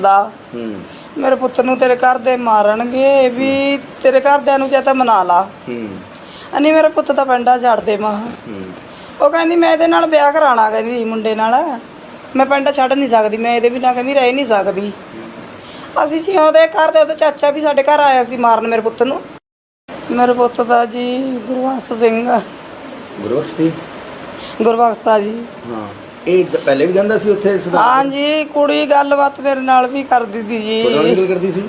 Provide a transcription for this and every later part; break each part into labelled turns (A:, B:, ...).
A: ਦਾ।
B: ਹੂੰ।
A: ਮੇਰੇ ਪੁੱਤ ਨੂੰ ਤੇਰੇ ਘਰ ਦੇ ਮਾਰਨਗੇ ਵੀ ਤੇਰੇ ਘਰਦਿਆਂ ਨੂੰ ਜਾਂ ਤਾਂ ਮਨਾ ਲਾ।
B: ਹੂੰ।
A: ਅਨੀ ਮੇਰੇ ਪੁੱਤ ਦਾ ਪਿੰਡਾ ਛੱਡ ਦੇ ਮਾਂ।
B: ਹੂੰ।
A: ਉਹ ਕਹਿੰਦੀ ਮੈਂ ਇਹਦੇ ਨਾਲ ਵਿਆਹ ਕਰਾਣਾ ਕਹਿੰਦੀ ਮੁੰਡੇ ਨਾਲ। ਮੈਂ ਪਿੰਡ ਛੱਡ ਨਹੀਂ ਸਕਦੀ ਮੈਂ ਇਹਦੇ ਬਿਨਾਂ ਕਹਿੰਦੀ ਰਹਿ ਨਹੀਂ ਸਕਦੀ। ਅਸੀਂ ਜੀ ਉਹਦੇ ਘਰ ਦੇ ਉਹਦਾ ਚਾਚਾ ਵੀ ਸਾਡੇ ਘਰ ਆਇਆ ਸੀ ਮਾਰਨ ਮੇਰੇ ਪੁੱਤ ਨੂੰ। ਮੇਰੇ ਪੁੱਤ ਦਾ ਜੀ ਗੁਰਬਖਸ਼ ਸਿੰਘ।
B: ਗੁਰਬਖਸ਼ ਸੀ?
A: ਗੁਰਬਖਸ਼ਾ ਜੀ।
B: ਹਾਂ। ਇਹ ਦ- ਪਹਿਲੇ ਵੀ ਜਾਂਦਾ ਸੀ ਉੱਥੇ ਸਦਾ
A: ਹਾਂਜੀ ਕੁੜੀ ਗੱਲਬਾਤ ਮੇਰੇ ਨਾਲ ਵੀ ਕਰਦੀ ਸੀ ਜੀ।
B: ਗੱਲ ਕਰਦੀ ਸੀ?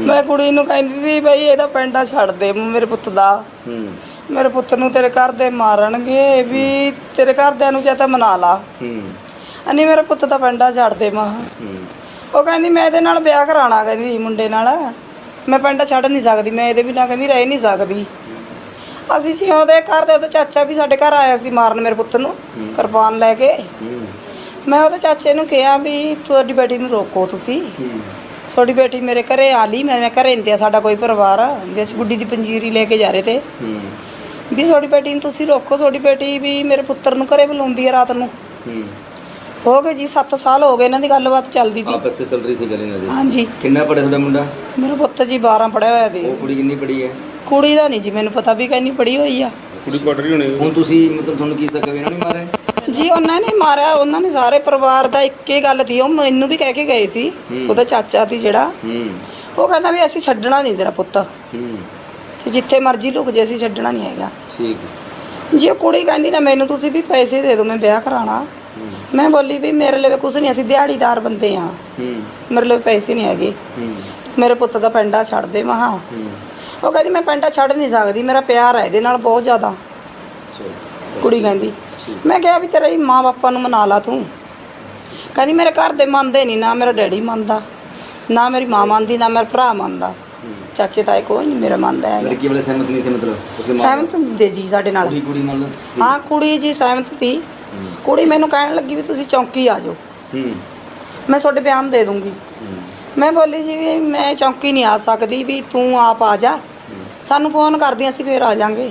A: ਮੈਂ ਕੁੜੀ ਨੂੰ ਕਹਿੰਦੀ ਸੀ ਬਈ ਇਹਦਾ ਪਿੰਡਾ ਛੱਡ ਦੇ ਮੇਰੇ ਪੁੱਤ ਦਾ।
B: ਹੂੰ।
A: ਮੇਰੇ ਪੁੱਤ ਨੂੰ ਤੇਰੇ ਘਰ ਦੇ ਮਾਰਨਗੇ ਵੀ ਤੇਰੇ ਘਰਦਿਆਂ ਨੂੰ ਜਾਂ ਤਾਂ ਮਨਾ ਲਾ।
B: ਹੂੰ।
A: ਅਨੀ ਮੇਰੇ ਪੁੱਤ ਦਾ ਪਿੰਡਾ ਛੱਡ ਦੇ ਮਾਂ।
B: ਹੂੰ।
A: ਉਹ ਕਹਿੰਦੀ ਮੈਂ ਇਹਦੇ ਨਾਲ ਵਿਆਹ ਕਰਾਣਾ ਕਹਿੰਦੀ ਮੁੰਡੇ ਨਾਲ। ਮੈਂ ਪਿੰਡ ਛੱਡ ਨਹੀਂ ਸਕਦੀ ਮੈਂ ਇਹਦੇ ਬਿਨਾਂ ਕਹਿੰਦੀ ਰਹਿ ਨਹੀਂ ਸਕਦੀ। ਅਸੀਂ ਜੀ ਉਹਦੇ ਘਰ ਦੇ ਉਹਦਾ ਚਾਚਾ ਵੀ ਸਾਡੇ ਘਰ ਆਇਆ ਸੀ ਮਾਰਨ ਮੇਰੇ ਪੁੱਤ ਨੂੰ ਕਿਰਪਾਨ ਲੈ ਕੇ। ਮੈਂ ਉਹਦੇ ਚਾਚੇ ਨੂੰ ਕਿਹਾ ਵੀ ਤੁਹਾਡੀ ਬੇਟੀ ਨੂੰ ਰੋਕੋ ਤੁਸੀਂ। ਤੁਹਾਡੀ ਬੇਟੀ ਮੇਰੇ ਘਰੇ ਆ ਲਈ ਮੈਂ ਮੈਂ ਘਰੇ ਨਹੀਂ ਤੇ ਸਾਡਾ ਕੋਈ ਪਰਿਵਾਰ ਆ ਵੀ ਅਸੀਂ ਗੁੱਡੀ ਦੀ ਪੰਜੀਰੀ ਲੈ ਕੇ ਜਾ ਰਹੇ ਤੇ। ਵੀ ਤੁਹਾਡੀ ਬੇਟੀ ਨੂੰ ਤੁਸੀਂ ਰੋਕੋ ਤੁਹਾਡੀ ਬੇਟੀ ਵੀ ਮੇਰੇ ਪੁੱਤਰ ਨੂੰ ਘਰੇ ਬੁਲਾਉਂਦੀ ਆ ਰਾਤ ਨੂੰ।
B: ਹੂੰ।
A: ਗਏ ਜੀ 7 ਸਾਲ ਹੋ ਗਏ ਇਹਨਾਂ ਦੀ ਗੱਲਬਾਤ ਚੱਲਦੀ ਸੀ
B: ਆਪਸ ਚ ਚੱਲ ਰਹੀ ਸੀ ਗੱਲ ਇਹਨਾਂ ਦੀ।
A: ਹਾਂਜੀ।
B: ਕਿੰਨਾ ਪੜਿਆ ਤੁਹਾਡਾ ਮੁੰਡਾ?
A: ਮੇਰਾ ਪੁੱਤ ਜੀ 12 ਪੜਿਆ ਹੋਇਆ ਦੀ
B: ਉਹ ਕੁੜੀ ਕਿੰਨੀ ਪੜੀ ਹੈ?
A: ਕੁੜੀ ਦਾ ਨਹੀਂ ਜੀ ਮੈਨੂੰ ਪਤਾ ਵੀ ਕਹਿੰਨੀ ਪੜੀ ਹੋਈ ਆ।
C: ਕੁੜੀ ਰਹੀ ਹੋਣੀ
B: ਹੁਣ ਤੁਸੀਂ ਮਤਲਬ ਤੁਹਾਨੂੰ ਕੀ ਸਕਵੇ ਇਹਨਾਂ ਨੇ ਮਾਰਿਆ?
A: ਜੀ ਉਹਨਾਂ ਨੇ ਮਾਰਿਆ ਉਹਨਾਂ ਨੇ ਸਾਰੇ ਪਰਿਵਾਰ ਦਾ ਇੱਕ ਹੀ ਗੱਲ ਸੀ ਉਹ ਮੈਨੂੰ ਵੀ ਕਹਿ ਕੇ ਗਏ ਸੀ। ਉਹਦਾ ਚਾਚਾ ਸੀ ਜਿਹੜਾ।
B: ਹੂੰ।
A: ਉਹ ਕਹਿੰਦਾ ਵੀ ਅਸੀਂ ਛੱਡਣਾ ਨਹੀਂ ਤੇਰਾ ਪੁੱਤ।
B: ਹੂੰ।
A: ਤੇ ਜਿੱਥੇ ਮਰਜ਼ੀ ਲੁਕ ਜੇ ਅਸੀਂ ਛੱਡਣਾ ਨਹੀਂ ਹੈਗਾ।
B: ਠੀਕ
A: ਜੀ ਉਹ ਕੁੜੀ ਕਹਿੰਦੀ ਨਾ ਮੈਨੂੰ ਤੁਸੀਂ ਵੀ ਪੈਸੇ ਦੇ ਦਿਓ ਮੈਂ ਵਿਆਹ ਕਰਾਣਾ ਮੈਂ ਬੋਲੀ ਵੀ ਮੇਰੇ ਲਈ ਕੁਝ ਨਹੀਂ ਅਸੀਂ ਦਿਹਾੜੀਦਾਰ ਬੰਦੇ ਆ।
B: ਹੂੰ।
A: ਮੇਰੇ ਲਈ ਪੈਸੇ ਨਹੀਂ ਹੈਗੇ।
B: ਹੂੰ।
A: ਮੇਰੇ ਪੁੱਤ ਦਾ ਪਿੰਡਾ ਛੱਡ ਦੇ ਮਹਾ
B: ਹੂੰ।
A: ਉਹ ਕਹਿੰਦੀ ਮੈਂ ਪਿੰਡਾ ਛੱਡ ਨਹੀਂ ਸਕਦੀ ਮੇਰਾ ਪਿਆਰ ਹੈ ਇਹਦੇ ਨਾਲ ਬਹੁਤ ਜ਼ਿਆਦਾ। ਕੁੜੀ ਕਹਿੰਦੀ ਮੈਂ ਕਿਹਾ ਵੀ ਤੇਰੇ ਮਾਂ ਬਾਪਾ ਨੂੰ ਮਨਾ ਲਾ ਤੂੰ। ਕਹਿੰਦੀ ਮੇਰੇ ਘਰ ਦੇ ਮੰਨਦੇ ਨਹੀਂ ਨਾ ਮੇਰਾ ਡੈਡੀ ਮੰਨਦਾ ਨਾ ਮੇਰੀ ਮਾਂ ਮੰਨਦੀ ਨਾ ਮੇਰਾ ਭਰਾ ਮੰਨਦਾ। ਚਾਚੇ ਤਾਏ ਕੋਈ ਨਹੀਂ ਮੇਰਾ ਮੰਨਦਾ ਹੈਗਾ।
B: ਲੜਕੀ ਵਾਲੇ ਸਹਿਮਤ ਨਹੀਂ ਥੇ ਮਤਲਬ ਉਸਕੇ ਮਾਂ
A: ਸਹਿਮਤ ਹੁੰਦੇ ਜੀ ਸਾਡੇ ਨਾਲ।
B: ਕੁੜੀ ਕੁੜੀ ਮੰਨ ਲਓ
A: ਹਾਂ ਕੁੜੀ ਜੀ ਸਹਿਮਤ ਸੀ। ਕੁੜੀ ਮੈਨੂੰ ਕਹਿਣ ਲੱਗੀ ਵੀ ਤੁਸੀਂ ਚੌਂਕੀ ਆ ਜਾਓ।
B: ਹੂੰ।
A: ਮੈਂ ਤੁਹਾਡੇ ਬਿਆਨ ਦੇ ਦੂੰਗੀ।
B: ਹੂੰ।
A: ਮੈਂ ਬੋਲੀ ਜੀ ਵੀ ਮੈਂ ਚੌਂਕੀ ਨਹੀਂ ਆ ਸਕਦੀ ਵੀ ਤੂੰ ਆਪ ਆ ਜਾ। ਸਾਨੂੰ ਫੋਨ ਕਰਦੀ ਅਸੀਂ ਫੇਰ ਆ ਜਾਾਂਗੇ।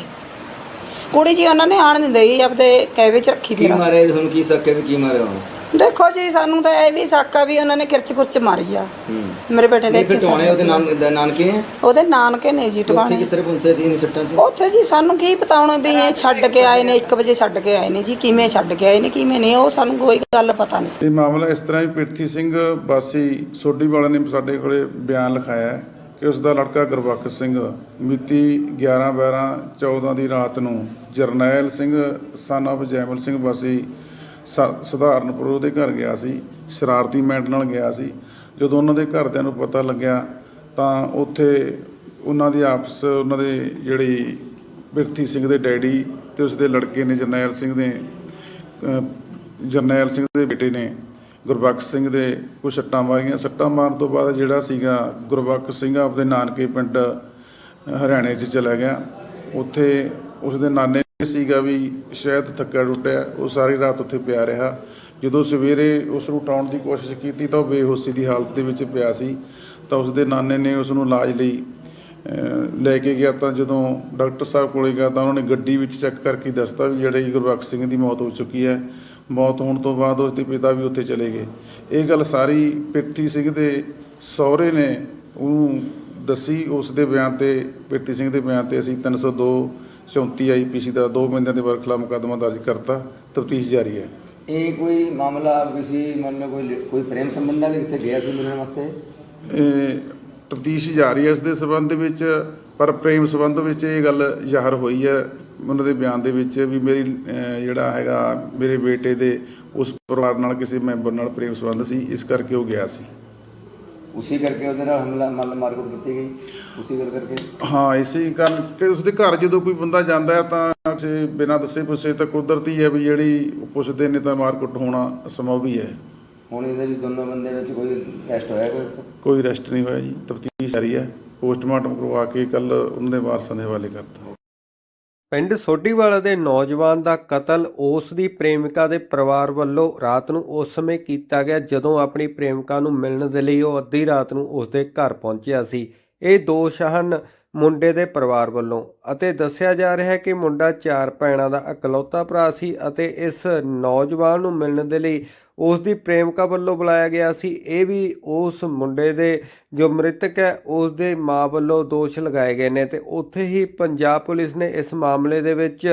A: ਕੁੜੀ ਜੀ ਉਹਨਾਂ ਨੇ ਆਣ ਨਹੀਂ ਦੇਈ ਆਪਦੇ ਕੈਵੇ ਚ ਰੱਖੀ
B: ਕੀ
A: ਫਿਰ
B: ਮਾਰਿਆ ਤੁਹਾਨੂੰ ਕੀ ਸਕਵੇ ਵੀ ਕੀ ਮਾਰਿਆ ਉਹਨੂੰ?
A: ਦੇਖੋ ਜੀ ਸਾਨੂੰ ਤਾਂ ਇਹ ਵੀ ਸ਼ੱਕ ਵੀ ਉਹਨਾਂ ਨੇ ਕਿਰਚ ਕੁਰਚ ਮਾਰੀ ਆ।
B: ਹੂੰ।
A: ਮੇਰੇ ਬੇਟੇ ਦੇ
B: ਨਹੀਂ ਫਿਰ
A: ਇੱਥੇ
B: ਟੋਣੇ ਉਹਦੇ ਨਾਨ ਦਾ ਨਾਨਕੇ ਹੈ
A: ਉਹਦੇ ਨਾਨਕੇ ਨੇ ਜੀ
B: ਉੱਥੇ
A: ਟਿਕਾਣੇ।
B: ਕਿਸ ਤਰ੍ਹਾਂ ਪਹੁੰਚਿਆ ਸੀ ਇਹਨੇ ਸੱਟਾਂ 'ਚ
A: ਉੱਥੇ ਜੀ ਸਾਨੂੰ ਕੀ ਪਤਾ ਹੁਣ ਵੀ ਇਹ ਛੱਡ ਕੇ ਆਏ ਨੇ 1 ਵਜੇ ਛੱਡ ਕੇ ਆਏ ਨੇ ਜੀ ਕਿਵੇਂ ਛੱਡ ਕੇ ਆਏ ਨੇ ਕਿਵੇਂ ਨਹੀਂ ਉਹ ਸਾਨੂੰ ਕੋਈ ਗੱਲ ਪਤਾ ਨਹੀਂ।
C: ਇਹ ਮਾਮਲਾ ਇਸ ਤਰ੍ਹਾਂ ਹੀ ਪ੍ਰਿਥੀ ਸਿੰਘ ਵਾਸੀ ਸੋਢੀ ਵਾਲਾ ਨੇ ਸਾਡੇ ਕੋਲੇ ਬਿਆਨ ਲਿਖਾਇਆ ਹੈ। ਕਿ ਉਸ ਦਾ ਲੜਕਾ ਗੁਰਬਖਸ਼ ਸਿੰਘ ਮਿਤੀ 11 12 14 ਦੀ ਰਾਤ ਨੂੰ ਜਰਨੈਲ ਸਿੰਘ ਸਨ of ਜੈਮਲ ਸਿੰਘ ਵਾਸੀ ਸ- ਸਧਾਰਨਪੁਰ ਉਹਦੇ ਘਰ ਗਿਆ ਸੀ, ਸ਼ਰਾਰਤੀ ਮੈਂਟ ਨਾਲ ਗਿਆ ਸੀ। ਜਦੋਂ ਉਹਨਾਂ ਦੇ ਘਰਦਿਆਂ ਨੂੰ ਪਤਾ ਲੱਗਿਆ ਤਾਂ ਉੱਥੇ ਉਹਨਾਂ ਦੀ ਆਪਸ, ਉਹਨਾਂ ਦੇ ਜਿਹੜੀ ਬਿਰਤੀ ਸਿੰਘ ਦੇ ਡੈਡੀ ਤੇ ਉਸਦੇ ਲੜਕੇ ਨੇ ਜਰਨੈਲ ਸਿੰਘ ਦੇ ਜਰਨੈਲ ਸਿੰਘ ਦੇ ਬੇਟੇ ਨੇ ਗੁਰਬਖਸ਼ ਸਿੰਘ ਦੇ ਕੁਝ ਸੱਟਾਂ ਮਾਰੀਆਂ। ਸੱਟਾਂ ਮਾਰਨ ਤੋਂ ਬਾਅਦ ਜਿਹੜਾ ਸੀਗਾ ਗੁਰਬਖਸ਼ ਸਿੰਘ ਆਪਦੇ ਨਾਨਕੇ ਪਿੰਡ ਹਰਿਆਣੇ 'ਚ ਚਲਾ ਗਿਆ। ਉੱਥੇ ਉਸਦੇ ਨਾਨੇ ਨੇ ਸੀਗਾ ਵੀ ਸ਼ਾਇਦ ਥੱਕਿਆ ਟੁੱਟਿਆ, ਉਹ ਸਾਰੀ ਰਾਤ ਉੱਥੇ ਪਿਆ ਰਿਹਾ। ਜਦੋਂ ਸਵੇਰੇ ਉਸ ਨੂੰ ਉਠਾਉਣ ਦੀ ਕੋਸ਼ਿਸ਼ ਕੀਤੀ ਤਾਂ ਉਹ ਬੇਹੋਸ਼ੀ ਦੀ ਹਾਲਤ ਦੇ ਵਿੱਚ ਪਿਆ ਸੀ। ਤਾਂ ਉਸਦੇ ਨਾਨੇ ਨੇ ਉਸ ਨੂੰ ਇਲਾਜ ਲਈ ਲੈ ਕੇ ਗਿਆ। ਤਾਂ ਜਦੋਂ ਡਾਕਟਰ ਸਾਹਿਬ ਕੋਲੇ ਗਿਆ ਤਾਂ ਉਹਨਾਂ ਨੇ ਗੱਡੀ ਵਿੱਚ ਚੈੱਕ ਕਰਕੇ ਦੱਸਤਾ ਵੀ ਜਿਹੜੇ ਗੁਰਬਖਸ਼ ਸਿੰਘ ਦੀ ਮੌਤ ਹੋ ਚੁੱਕੀ ਹੈ। ਮੌਤ ਹੋਣ ਤੋਂ ਬਾਅਦ ਉਸ ਦੇ ਪਿਤਾ ਵੀ ਉੱਥੇ ਚਲੇ ਗਏ। ਇਹ ਗੱਲ ਸਾਰੀ ਪਿਰਥੀ ਸਿੰਘ ਦੇ ਸਹੁਰੇ ਨੇ ਉਹਨੂੰ ਦੱਸੀ। ਉਸ ਦੇ ਬਿਆਨ ਤੇ ਪਿਰਥੀ ਸਿੰਘ ਦੇ ਬਿਆਨ ਤੇ ਅਸੀਂ 302 34 ਆਈਪੀਸੀ ਦਾ ਦੋ ਬੰਦਿਆਂ ਦੇ ਵਰਖਲਾ ਮੁਕੱਦਮਾ ਦਰਜ ਕਰਤਾ। ਤਫਤੀਸ਼ ਜਾਰੀ ਹੈ।
B: ਇਹ ਕੋਈ ਮਾਮਲਾ ਕਿਸੇ ਮੰਨ ਲਓ ਕੋਈ ਕੋਈ ਪ੍ਰੇਮ ਸੰਬੰਧਾਂ ਦੇ ਜਿੱਥੇ ਗਿਆ ਸੀ ਮਿਲਣ ਵਾਸਤੇ?
C: ਇਹ ਤਫਤੀਸ਼ ਜਾਰੀ ਹੈ। ਇਸ ਦੇ ਸਬੰਧ ਵਿੱਚ ਪਰ ਪ੍ਰੇਮ ਸਬੰਧ ਵਿੱਚ ਇਹ ਗੱਲ ਜ਼ਾਹਰ ਹੋਈ ਹੈ। ਉਹਨਾਂ ਦੇ ਬਿਆਨ ਦੇ ਵਿੱਚ ਵੀ ਮੇਰੀ ਜਿਹੜਾ ਹੈਗਾ ਮੇਰੇ ਬੇਟੇ ਦੇ ਉਸ ਪਰਿਵਾਰ ਨਾਲ ਕਿਸੇ ਮੈਂਬਰ ਨਾਲ ਪ੍ਰੇਮ ਸੰਬੰਧ ਸੀ ਇਸ ਕਰਕੇ ਉਹ ਗਿਆ ਸੀ।
B: ਉਸੇ ਕਰਕੇ ਉਹਦੇ ਨਾਲ ਹਮਲਾ ਮਤਲਬ ਮਾਰਕੁੱਟ ਕੀਤੀ ਗਈ? ਉਸੇ ਗੱਲ ਕਰਕੇ?
C: ਹਾਂ ਇਸੇ ਕਾਰਨ ਕਿ ਉਸਦੇ ਘਰ ਜਦੋਂ ਕੋਈ ਬੰਦਾ ਜਾਂਦਾ ਹੈ ਤਾਂ ਕਿਸੇ ਬਿਨਾਂ ਦੱਸੇ ਪੁੱਛੇ ਤਾਂ ਕੁਦਰਤੀ ਹੈ ਵੀ ਜਿਹੜੀ ਪੁੱਛਦੇ ਨੇ ਤਾਂ ਮਾਰਕੁੱਟ ਹੋਣਾ ਸੰਭਵ ਹੀ ਹੈ।
B: ਹੁਣ ਇਹਦੇ ਵਿੱਚ ਦੋਨੋਂ ਬੰਦੇ ਵਿੱਚ ਕੋਈ ਟੈਸਟ ਹੋਇਆ ਕੋਈ?
C: ਕੋਈ ਅਰੈਸਟ ਨਹੀਂ ਹੋਇਆ ਜੀ ਤਫਤੀਸ਼ ਜਾਰੀ ਹੈ। ਪੋਸਟਮਾਰਟਮ ਕਰਵਾ ਕੇ ਕੱਲ ਉਹਨਾਂ ਦੇ ਵਾਰਸਾਂ ਦੇ ਹਵਾਲੇ ਕਰਤਾ।
D: ਪਿੰਡ ਸੋਢੀਵਾਲਾ ਦੇ ਨੌਜਵਾਨ ਦਾ ਕਤਲ ਉਸ ਦੀ ਪ੍ਰੇਮਿਕਾ ਦੇ ਪਰਿਵਾਰ ਵੱਲੋਂ ਰਾਤ ਨੂੰ ਉਸ ਸਮੇਂ ਕੀਤਾ ਗਿਆ ਜਦੋਂ ਆਪਣੀ ਪ੍ਰੇਮਿਕਾ ਨੂੰ ਮਿਲਣ ਦੇ ਲਈ ਉਹ ਅੱਧੀ ਰਾਤ ਨੂੰ ਉਸ ਦੇ ਘਰ ਪਹੁੰਚਿਆ ਸੀ। ਇਹ ਦੋਸ਼ ਹਨ ਮੁੰਡੇ ਦੇ ਪਰਿਵਾਰ ਵੱਲੋਂ ਅਤੇ ਦੱਸਿਆ ਜਾ ਰਿਹਾ ਹੈ ਕਿ ਮੁੰਡਾ ਚਾਰ ਭੈਣਾਂ ਦਾ ਇਕਲੌਤਾ ਭਰਾ ਸੀ ਅਤੇ ਇਸ ਨੌਜਵਾਨ ਨੂੰ ਮਿਲਣ ਦੇ ਲਈ ਉਸ ਦੀ ਪ੍ਰੇਮਿਕਾ ਵੱਲੋਂ ਬੁਲਾਇਆ ਗਿਆ ਸੀ। ਇਹ ਵੀ ਉਸ ਮੁੰਡੇ ਦੇ ਜੋ ਮ੍ਰਿਤਕ ਹੈ ਉਸ ਦੇ ਮਾਂ ਵੱਲੋਂ ਦੋਸ਼ ਲਗਾਏ ਗਏ ਨੇ ਤੇ ਉੱਥੇ ਹੀ ਪੰਜਾਬ ਪੁਲਿਸ ਨੇ ਇਸ ਮਾਮਲੇ ਦੇ ਵਿੱਚ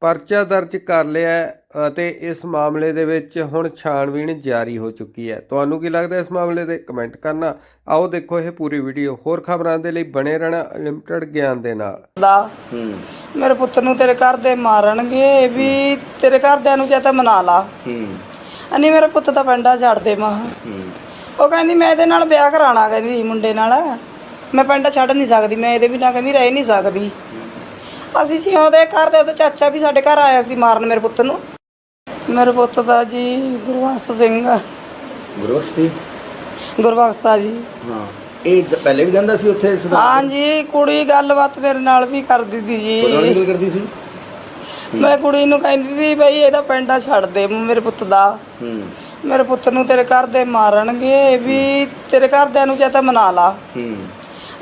D: ਪਰਚਾ ਦਰਜ ਕਰ ਲਿਆ ਹੈ ਅਤੇ ਇਸ ਮਾਮਲੇ ਦੇ ਵਿੱਚ ਹੁਣ ਛਾਣਬੀਣ ਜਾਰੀ ਹੋ ਚੁੱਕੀ ਹੈ। ਤੁਹਾਨੂੰ ਕੀ ਲੱਗਦਾ ਇਸ ਮਾਮਲੇ ਦੇ? ਕਮੈਂਟ ਕਰਨਾ। ਆਓ ਦੇਖੋ ਇਹ ਪੂਰੀ ਵੀਡੀਓ। ਹੋਰ ਖਬਰਾਂ ਦੇ ਲਈ ਬਣੇ ਰਹਿਣਾ ਲਿਮਟਿਡ ਗਿਆਨ ਦੇ ਨਾਲ।
A: ਦਾ?
B: ਹੂੰ।
A: ਮੇਰੇ ਪੁੱਤ ਨੂੰ ਤੇਰੇ ਘਰ ਦੇ ਮਾਰਨਗੇ ਵੀ ਤੇਰੇ ਘਰਦਿਆਂ ਨੂੰ ਜਾਂ ਤਾਂ ਮਨਾ ਲਾ।
B: ਹੂੰ।
A: ਅਨੀ ਮੇਰੇ ਪੁੱਤ ਦਾ ਪਿੰਡਾ ਛੱਡ ਦੇ ਮਾਂ।
B: ਹੂੰ।
A: ਉਹ ਕਹਿੰਦੀ ਮੈਂ ਇਹਦੇ ਨਾਲ ਵਿਆਹ ਕਰਾਣਾ ਕਹਿੰਦੀ ਮੁੰਡੇ ਨਾਲ। ਮੈਂ ਪਿੰਡ ਛੱਡ ਨਹੀਂ ਸਕਦੀ ਮੈਂ ਇਹਦੇ ਬਿਨਾਂ ਕਹਿੰਦੀ ਰਹਿ ਨਹੀਂ ਸਕਦੀ। ਅਸੀਂ ਜਿਉਂਦੇ ਘਰ ਦੇ ਉਹਦਾ ਚਾਚਾ ਵੀ ਸਾਡੇ ਘਰ ਆਇਆ ਸੀ ਮਾਰਨ ਮੇਰੇ ਪੁੱਤ ਨੂੰ। ਮੇਰੇ ਪੁੱਤ ਦਾ ਜੀ ਗੁਰਬਖਸ਼ ਸਿੰਘ।
B: ਗੁਰਬਖਸ਼ ਸੀ
A: ਗੁਰਬਖਸ਼ਾ ਜੀ।
B: ਹਾਂ। ਇਹ ਜ- ਪਹਿਲੇ ਵੀ ਜਾਂਦਾ ਸੀ ਉੱਥੇ ਸਦਾ?
A: ਹਾਂਜੀ ਕੁੜੀ ਗੱਲਬਾਤ ਮੇਰੇ ਨਾਲ ਵੀ ਕਰਦੀ ਸੀ
B: ਕੋਲੋਂ
A: ਜੀ
B: ਗੱਲ ਕਰਦੀ ਸੀ?
A: ਮੈਂ ਕੁੜੀ ਨੂੰ ਕਹਿੰਦੀ ਸੀ ਬਈ ਇਹਦਾ ਪਿੰਡਾ ਛੱਡ ਦੇ ਮੇਰੇ ਪੁੱਤ ਦਾ।
B: ਹੂੰ।
A: ਮੇਰੇ ਪੁੱਤ ਨੂੰ ਤੇਰੇ ਘਰ ਦੇ ਮਾਰਨਗੇ ਵੀ ਤੇਰੇ ਘਰਦਿਆਂ ਨੂੰ ਜਾਂ ਤਾਂ ਮਨਾ ਲਾ।
B: ਹੂੰ।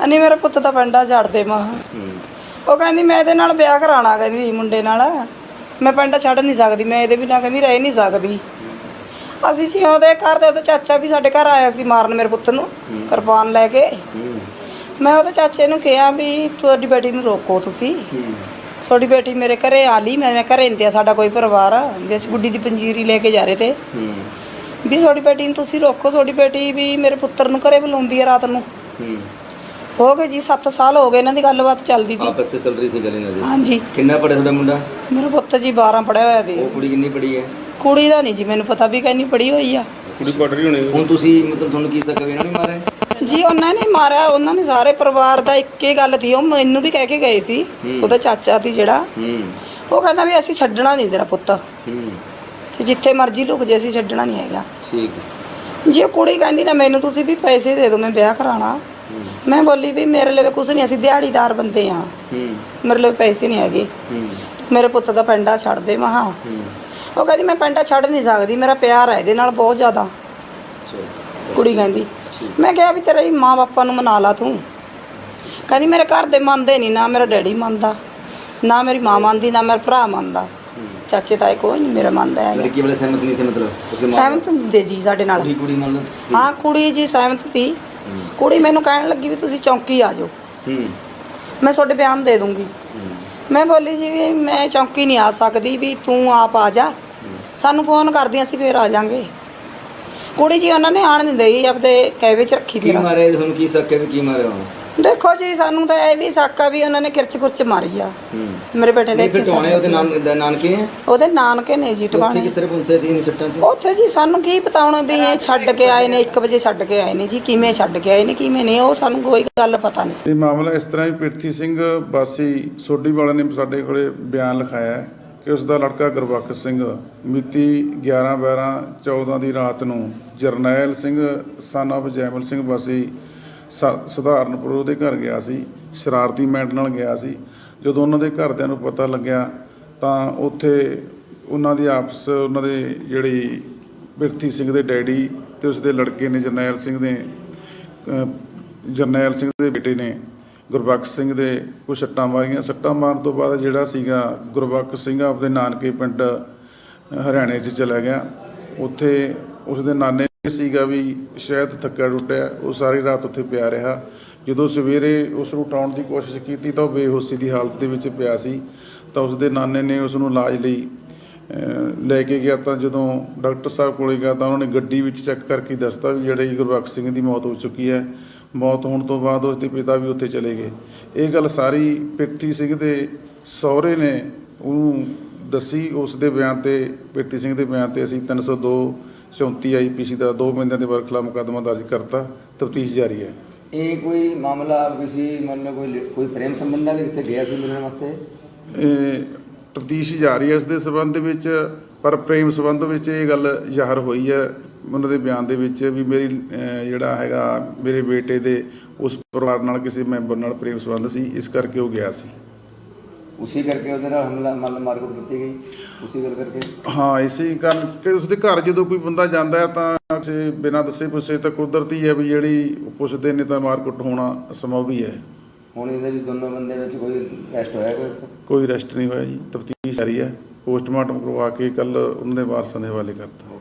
A: ਅਨੀ ਮੇਰੇ ਪੁੱਤ ਦਾ ਪਿੰਡਾ ਛੱਡ ਦੇ ਮਾਂ।
B: ਹੂੰ।
A: ਉਹ ਕਹਿੰਦੀ ਮੈਂ ਇਹਦੇ ਨਾਲ ਵਿਆਹ ਕਰਾਣਾ ਕਹਿੰਦੀ ਮੁੰਡੇ ਨਾਲ। ਮੈਂ ਪਿੰਡ ਛੱਡ ਨਹੀਂ ਸਕਦੀ ਮੈਂ ਇਹਦੇ ਬਿਨਾਂ ਕਹਿੰਦੀ ਰਹਿ ਨਹੀਂ ਸਕਦੀ। ਅਸੀਂ ਜਿਉਂਦੇ ਘਰ ਦੇ ਉਹਦਾ ਚਾਚਾ ਵੀ ਸਾਡੇ ਘਰ ਆਇਆ ਸੀ ਮਾਰਨ ਮੇਰੇ ਪੁੱਤ ਨੂੰ ਕਿਰਪਾਨ ਲੈ ਕੇ। ਮੈਂ ਉਹਦੇ ਚਾਚੇ ਨੂੰ ਕਿਹਾ ਵੀ ਤੁਹਾਡੀ ਬੇਟੀ ਨੂੰ ਰੋਕੋ ਤੁਸੀਂ। ਤੁਹਾਡੀ ਬੇਟੀ ਮੇਰੇ ਘਰੇ ਆ ਲਈ ਮੈਂ ਘਰੇ ਨਹੀਂ ਤੇ ਸਾਡਾ ਕੋਈ ਪਰਿਵਾਰ ਵੀ ਅਸੀਂ ਗੁੱਡੀ ਦੀ ਪੰਜੀਰੀ ਲੈ ਕੇ ਜਾ ਰਹੇ ਤੇ। ਵੀ ਤੁਹਾਡੀ ਬੇਟੀ ਨੂੰ ਤੁਸੀਂ ਰੋਕੋ ਤੁਹਾਡੀ ਬੇਟੀ ਵੀ ਮੇਰੇ ਪੁੱਤਰ ਨੂੰ ਘਰੇ ਬੁਲਾਉਂਦੀ ਆ ਰਾਤ ਨੂੰ।
B: ਹੂੰ
A: ਗਏ ਜੀ 7 ਸਾਲ ਹੋ ਗਏ ਇਹਨਾਂ ਦੀ ਗੱਲਬਾਤ ਚੱਲਦੀ ਸੀ
B: ਆਪਸ ਵਿੱਚ ਚੱਲ ਰਹੀ ਸੀ ਗੱਲ ਇਹਨਾਂ ਦੀ
A: ਹਾਂਜੀ।
B: ਕਿੰਨਾ ਪੜਿਆ ਤੁਹਾਡਾ ਮੁੰਡਾ?
A: ਮੇਰਾ ਪੁੱਤ ਜੀ 12 ਪੜਿਆ ਹੋਇਆ ਦੀ
B: ਉਹ ਕੁੜੀ ਕਿੰਨੀ ਪੜੀ ਹੈ?
A: ਕੁੜੀ ਦਾ ਨਹੀਂ ਜੀ ਮੈਨੂੰ ਪਤਾ ਵੀ ਕਹਿੰਨੀ ਪੜੀ ਹੋਈ ਆ।
B: ਹੁਣ। ਤੁਸੀਂ ਮਤਲਬ ਤੁਹਾਨੂੰ ਕੀ ਸਕਾ ਵੀ ਇਹਨਾਂ ਨੇ ਮਾਰਿਆ?
A: ਜੀ ਉਹਨਾਂ ਨੇ ਮਾਰਿਆ ਉਹਨਾਂ ਨੇ ਸਾਰੇ ਪਰਿਵਾਰ ਦਾ ਇੱਕੇ ਗੱਲ ਸੀ ਉਹ ਮੈਨੂੰ ਵੀ ਕਹਿ ਕੇ ਗਏ ਸੀ। ਉਹਦਾ ਚਾਚਾ ਸੀ ਜਿਹੜਾ।
B: ਹੂੰ।
A: ਉਹ ਕਹਿੰਦਾ ਵੀ ਅਸੀਂ ਛੱਡਣਾ ਨਹੀਂ ਤੇਰਾ ਪੁੱਤ।
B: ਹੂੰ।
A: ਤੇ ਜਿੱਥੇ ਮਰਜ਼ੀ ਲੁਕ ਜੇ ਅਸੀਂ ਛੱਡਣਾ ਨਹੀਂ ਹੈਗਾ।
B: ਠੀਕ।
A: ਜੀ ਉਹ ਕੁੜੀ ਕਹਿੰਦੀ ਨਾ ਮੈਨੂੰ ਤੁਸੀਂ ਵੀ ਪੈਸੇ ਦੇ ਦਿਓ ਮੈਂ ਵਿਆਹ ਕਰਾਣਾ ਮੈਂ ਬੋਲੀ ਵੀ ਮੇਰੇ ਲਈ ਕੁਝ ਨਹੀਂ ਅਸੀਂ ਦਿਹਾੜੀਦਾਰ ਬੰਦੇ ਆ
B: ਹੂੰ।
A: ਮੇਰੇ ਲਈ ਪੈਸੇ ਨਹੀਂ ਹੈਗੇ।
B: ਹੂੰ।
A: ਮੇਰੇ ਪੁੱਤ ਦਾ ਪਿੰਡਾ ਛੱਡ ਦੇ ਮਹਾ
B: ਹੂੰ।
A: ਉਹ ਕਹਿੰਦੀ ਮੈਂ ਪਿੰਡਾ ਛੱਡ ਨਹੀਂ ਸਕਦੀ ਮੇਰਾ ਪਿਆਰ ਹੈ ਇਹਦੇ ਨਾਲ ਬਹੁਤ ਜ਼ਿਆਦਾ। ਕੁੜੀ ਕਹਿੰਦੀ ਮੈਂ ਕਿਹਾ ਵੀ ਤੇਰੇ ਮਾਂ ਬਾਪਾ ਨੂੰ ਮਨਾ ਲਾ ਤੂੰ। ਕਹਿੰਦੀ ਮੇਰੇ ਘਰ ਦੇ ਮੰਨਦੇ ਨਹੀਂ ਨਾ ਮੇਰਾ ਡੈਡੀ ਮੰਨਦਾ ਨਾ ਮੇਰੀ ਮਾਂ ਮੰਨਦੀ ਨਾ ਮੇਰਾ ਭਰਾ ਮੰਨਦਾ। ਚਾਚੇ ਤਾਏ ਕੋਈ ਨਹੀਂ ਮੇਰਾ ਮੰਨਦਾ ਹੈਗਾ।
B: ਲੜਕੀ ਵਾਲੇ ਸਹਿਮਤ ਨਹੀਂ ਥੇ ਮਤਲਬ? ਉਸਕੇ ਮਾਂ
A: ਸਹਿਮਤ ਹੁੰਦੇ ਜੀ ਸਾਡੇ ਨਾਲ।
B: ਕੁੜੀ ਮੰਨ
A: ਹਾਂ ਕੁੜੀ ਜੀ ਸਹਿਮਤ ਸੀ। ਕੁੜੀ ਮੈਨੂੰ ਕਹਿਣ ਲੱਗੀ ਵੀ ਤੁਸੀਂ ਚੌਂਕੀ ਆ ਜਾਓ।
B: ਹੂੰ।
A: ਮੈਂ ਤੁਹਾਡੇ ਬਿਆਨ ਦੇ ਦੂੰਗੀ। ਮੈਂ ਬੋਲੀ ਜੀ ਵੀ ਮੈਂ ਚੌਂਕੀ ਨਹੀਂ ਆ ਸਕਦੀ ਵੀ ਤੂੰ ਆਪ ਆ ਜਾ। ਸਾਨੂੰ ਫੋਨ ਕਰਦੀਆਂ ਸੀ ਫੇਰ ਆ ਜਾਾਂਗੇ। ਕੁੜੀ ਜੀ ਉਹਨਾਂ ਨੇ ਆਣ ਨਹੀਂ ਦੇਈ ਆਪਦੇ ਕੈਵੇ ਚ ਰੱਖੀ
B: ਕੀ
A: ਫਿਰ
B: ਮਾਰਿਆ ਤੁਹਾਨੂੰ ਕੀ ਸਕੇ ਵੀ ਕੀ ਮਾਰਿਆ ਉਹਨੂੰ?
A: ਦੇਖੋ ਜੀ ਸਾਨੂੰ ਤਾਂ ਇਹ ਵੀ ਸਾਕਾ ਵੀ ਉਹਨਾਂ ਨੇ ਕਿਰਚ ਕੁਰਚ ਮਾਰੀ ਆ।
B: ਹੂੰ।
A: ਮੇਰੇ ਬੇਟੇ ਦੇ
B: ਨਹੀਂ ਫਿਰ
A: ਇੱਥੇ
B: ਟੋਣੇ ਉਹਦੇ ਨਾਮ ਦਾ ਨਾਨਕੇ ਹੈ?
A: ਉਹਦੇ ਨਾਨਕੇ ਨੇ ਜੀ
B: ਉੱਥੇ
A: ਟਿਕਾਣੇ
B: ਕਿਸ ਤਰ੍ਹਾਂ ਪਹੁੰਚੇ ਸੀ ਇਨ ਸੱਟਾਂ 'ਚ
A: ਉੱਥੇ ਜੀ ਸਾਨੂੰ ਕੀ ਪਤਾ ਹੁਣ ਵੀ ਇਹ ਛੱਡ ਕੇ ਆਏ ਨੇ 1 ਵਜੇ ਛੱਡ ਕੇ ਆਏ ਨੇ ਜੀ ਕਿਵੇਂ ਛੱਡ ਕੇ ਆਏ ਨੇ ਕਿਵੇਂ ਨਹੀਂ ਉਹ ਸਾਨੂੰ ਕੋਈ ਗੱਲ ਪਤਾ ਨਹੀਂ।
C: ਇਹ ਮਾਮਲਾ ਇਸ ਤਰ੍ਹਾਂ ਹੀ ਪ੍ਰਿਥੀ ਸਿੰਘ ਵਾਸੀ ਸੋਢੀ ਵਾਲਾ ਨੇ ਸਾਡੇ ਕੋਲੇ ਬਿਆਨ ਲਿਖਾਇਆ ਹੈ। ਕਿ ਉਸ ਦਾ ਲੜਕਾ ਗੁਰਬਖਸ਼ ਸਿੰਘ, ਮਿਤੀ 11 12 14 ਦੀ ਰਾਤ ਨੂੰ ਜਰਨੈਲ ਸਿੰਘ ਸਨ of ਜੈਮਲ ਸਿੰਘ ਵਾਸੀ ਸ- ਸਧਾਰਨਪੁਰ ਉਹਦੇ ਘਰ ਗਿਆ ਸੀ, ਸ਼ਰਾਰਤੀ ਮੈਂਡ ਨਾਲ ਗਿਆ ਸੀ। ਜਦੋਂ ਉਹਨਾਂ ਦੇ ਘਰਦਿਆਂ ਨੂੰ ਪਤਾ ਲੱਗਿਆ, ਤਾਂ ਉੱਥੇ ਉਹਨਾਂ ਦੀ ਆਪਸ, ਉਹਨਾਂ ਦੇ ਜਿਹੜੀ ਬਿਰਥੀ ਸਿੰਘ ਦੇ ਡੈਡੀ ਤੇ ਉਸ ਦੇ ਲੜਕੇ ਨੇ ਜਰਨੈਲ ਸਿੰਘ ਦੇ ਜਰਨੈਲ ਸਿੰਘ ਦੇ ਬੇਟੇ ਨੇ ਗੁਰਬਖਸ਼ ਸਿੰਘ ਦੇ ਕੁਝ ਸੱਟਾਂ ਮਾਰੀਆਂ। ਸੱਟਾਂ ਮਾਰਨ ਤੋਂ ਬਾਅਦ ਜਿਹੜਾ ਸੀਗਾ ਗੁਰਬਖਸ਼ ਸਿੰਘ ਆਪਦੇ ਨਾਨਕੇ ਪਿੰਡ ਹਰਿਆਣੇ 'ਚ ਚਲਾ ਗਿਆ। ਉੱਥੇ ਉਸ ਦੇ ਨਾਨੇ ਨੇ ਸੀਗਾ ਵੀ ਸ਼ਾਇਦ ਥੱਕਾ ਟੁੱਟਿਆ, ਉਹ ਸਾਰੀ ਰਾਤ ਉੱਥੇ ਪਿਆ ਰਿਹਾ। ਜਦੋਂ ਸਵੇਰੇ ਉਸ ਨੂੰ ਉਠਾਉਣ ਦੀ ਕੋਸ਼ਿਸ਼ ਕੀਤੀ ਤਾਂ ਉਹ ਬੇਹੋਸ਼ੀ ਦੀ ਹਾਲਤ ਦੇ ਵਿੱਚ ਪਿਆ ਸੀ। ਤਾਂ ਉਸ ਦੇ ਨਾਨੇ ਨੇ ਉਸ ਨੂੰ ਇਲਾਜ ਲਈ ਲੈ ਕੇ ਗਿਆ। ਤਾਂ ਜਦੋਂ ਡਾਕਟਰ ਸਾਹਿਬ ਕੋਲੇ ਗਿਆ ਤਾਂ ਉਹਨਾਂ ਨੇ ਗੱਡੀ ਵਿੱਚ ਚੈੱਕ ਕਰਕੇ ਦੱਸਤਾ ਵੀ ਜਿਹੜੇ ਗੁਰਬਖਸ਼ ਸਿੰਘ ਦੀ ਮੌਤ ਹੋ ਚੁੱਕੀ ਹੈ। ਮੌਤ ਹੋਣ ਤੋਂ ਬਾਅਦ ਉਸ ਦੇ ਪਿਤਾ ਵੀ ਉੱਥੇ ਚਲੇ ਗਏ। ਇਹ ਗੱਲ ਸਾਰੀ ਪਿਰਥੀ ਸਿੰਘ ਦੇ ਸਹੁਰੇ ਨੇ ਉਹਨੂੰ ਦੱਸੀ। ਉਸ ਦੇ ਬਿਆਨ ਤੇ ਪਿਰਥੀ ਸਿੰਘ ਦੇ ਬਿਆਨ ਤੇ ਅਸੀਂ 302 34 ਆਈਪੀਸੀ ਦਾ ਦੋ ਬੰਦਿਆਂ ਦੇ ਵਰਖਲਾ ਮੁਕੱਦਮਾ ਦਰਜ ਕਰਤਾ। ਤਫਤੀਸ਼ ਜਾਰੀ ਹੈ।
B: ਇਹ ਕੋਈ ਮਾਮਲਾ ਕਿਸੇ ਮੰਨ ਲਓ ਕੋਈ ਕੋਈ ਪ੍ਰੇਮ ਸੰਬੰਧਾਂ ਦੇ ਜਿੱਥੇ ਗਿਆ ਸੀ ਮਿਲਣ ਵਾਸਤੇ?
C: ਇਹ ਤਫਤੀਸ਼ ਜਾਰੀ ਹੈ। ਇਸ ਦੇ ਸਬੰਧ ਵਿੱਚ ਪਰ ਪ੍ਰੇਮ ਸਬੰਧ ਵਿੱਚ ਇਹ ਗੱਲ ਜ਼ਾਹਰ ਹੋਈ ਹੈ। ਉਹਨਾਂ ਦੇ ਬਿਆਨ ਦੇ ਵਿੱਚ ਵੀ ਮੇਰੀ ਜਿਹੜਾ ਹੈਗਾ ਮੇਰੇ ਬੇਟੇ ਦੇ ਉਸ ਪਰਿਵਾਰ ਨਾਲ ਕਿਸੇ ਮੈਂਬਰ ਨਾਲ ਪ੍ਰੇਮ ਸੰਬੰਧ ਸੀ ਇਸ ਕਰਕੇ ਉਹ ਗਿਆ ਸੀ।
B: ਉਸੇ ਕਰਕੇ ਉਹਦੇ ਨਾਲ ਹਮਲਾ ਮਤਲਬ ਮਾਰਕੁੱਟ ਕੀਤੀ ਗਈ? ਉਸੇ ਗੱਲ ਕਰਕੇ?
C: ਹਾਂ ਇਸੇ ਕਾਰਨ ਕਿ ਉਸਦੇ ਘਰ ਜਦੋਂ ਕੋਈ ਬੰਦਾ ਜਾਂਦਾ ਹੈ ਤਾਂ ਕਿਸੇ ਬਿਨਾਂ ਦੱਸੇ ਪੁੱਛੇ ਤਾਂ ਕੁਦਰਤੀ ਹੈ ਵੀ ਜਿਹੜੀ ਪੁੱਛਦੇ ਨੇ ਤਾਂ ਮਾਰਕੁੱਟ ਹੋਣਾ ਸੰਭਵ ਹੀ ਹੈ।
B: ਹੁਣ ਇਹਦੇ ਵਿੱਚ ਦੋਨੋਂ ਬੰਦੇ ਵਿੱਚ ਕੋਈ ਟੈਸਟ ਹੋਇਆ ਕੋਈ?
C: ਕੋਈ ਅਰੈਸਟ ਨਹੀਂ ਹੋਇਆ ਜੀ ਤਫਤੀਸ਼ ਜਾਰੀ ਹੈ। ਪੋਸਟਮਾਰਟਮ ਕਰਵਾ ਕੇ ਕੱਲ ਉਹਨਾਂ ਦੇ ਵਾਰਸਾਂ ਦੇ ਹਵਾਲੇ ਕਰਤਾ।